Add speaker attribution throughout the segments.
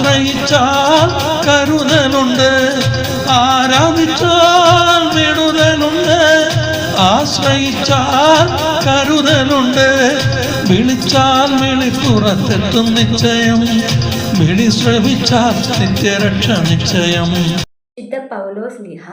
Speaker 1: ആശ്രയിച്ചാൽ കരുതലുണ്ട് ആരാധിച്ചാൽ വിടുതലുണ്ട് ആശ്രയിച്ചാൽ കരുതലുണ്ട്. വിളിച്ചാൽ വിളിപ്പുറത്തെത്തും നിശ്ചയം വിളി ശ്രമിച്ചാൽ നിത്യരക്ഷ നിശ്ചയം.
Speaker 2: വിശുദ്ധ പൗലോസ് ലിഹ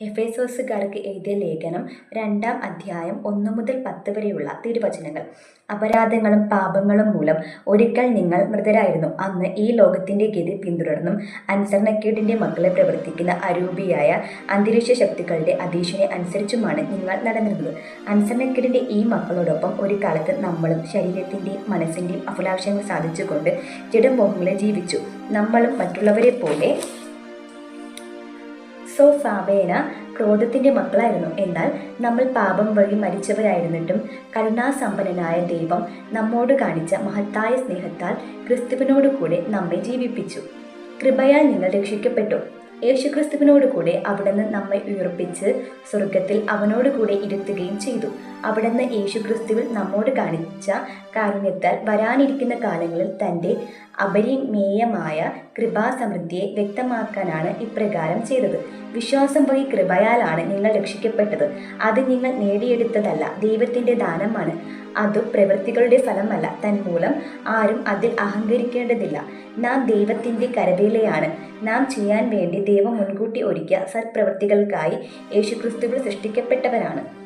Speaker 2: ഹെഫേസോസുകാർക്ക് എഴുതിയ ലേഖനം രണ്ടാം അധ്യായം ഒന്നു മുതൽ പത്ത് വരെയുള്ള തിരുവചനങ്ങൾ. അപരാധങ്ങളും പാപങ്ങളും മൂലം ഒരിക്കൽ നിങ്ങൾ മൃതരായിരുന്നു. അന്ന് ഈ ലോകത്തിന്റെ ഗതി പിന്തുടർന്നും അനുസരണക്കേടിന്റെ മക്കളെ പ്രവർത്തിക്കുന്ന അരൂപിയായ അന്തരീക്ഷ ശക്തികളുടെ അധീക്ഷനെ അനുസരിച്ചുമാണ് നിങ്ങൾ നടന്നിരുന്നത്. അനുസരണക്കേടിന്റെ ഈ മക്കളോടൊപ്പം ഒരു കാലത്ത് നമ്മളും ശരീരത്തിന്റെയും മനസ്സിന്റെയും അഭിലാഷങ്ങൾ സാധിച്ചുകൊണ്ട് ജഡമോഹങ്ങളെ ജീവിച്ചു. നമ്മളും മറ്റുള്ളവരെ പോലെ സോഫാവേന ക്രോധത്തിന്റെ മക്കളായിരുന്നു. എന്നാൽ നമ്മൾ പാപം വഴി മരിച്ചവരായിരുന്നിട്ടും കരുണാസമ്പന്നനായ ദൈവം നമ്മോട് കാണിച്ച മഹത്തായ സ്നേഹത്താൽ ക്രിസ്തുവിനോട് കൂടെ നമ്മെ ജീവിപ്പിച്ചു. കൃപയാൽ നിങ്ങൾ രക്ഷിക്കപ്പെട്ടു. യേശുക്രിസ്തുവിനോട് കൂടെ അവിടുന്ന് നമ്മെ ഉയർപ്പിച്ച് സ്വർഗത്തിൽ അവനോട് കൂടെ ഇരുത്തുകയും ചെയ്തു. അവിടുന്ന് യേശുക്രിസ്തുവിൽ നമ്മോട് കാണിച്ച കാരുണ്യത്താൽ വരാനിരിക്കുന്ന കാലങ്ങളിൽ തന്റെ അപരിമേയമായ കൃപാസമൃദ്ധിയെ വ്യക്തമാക്കാനാണ് ഇപ്രകാരം ചെയ്തത്. വിശ്വാസം വഴി കൃപയാലാണ് നിങ്ങൾ രക്ഷിക്കപ്പെട്ടത്. അത് നിങ്ങൾ നേടിയെടുത്തതല്ല ദൈവത്തിന്റെ ദാനമാണ്. അത് പ്രവൃത്തികളുടെ ഫലമല്ല. തന്മൂലം ആരും അതിൽ അഹങ്കരിക്കേണ്ടതില്ല. നാം ദൈവത്തിന്റെ കരവേലയാണ് നാം ചെയ്യാൻ വേണ്ടി ദൈവം മുൻകൂട്ടി ഒരുക്കിയ സത്പ്രവൃത്തികൾക്കായി യേശുക്രിസ്തുവിൽ സൃഷ്ടിക്കപ്പെട്ടവരാണ്.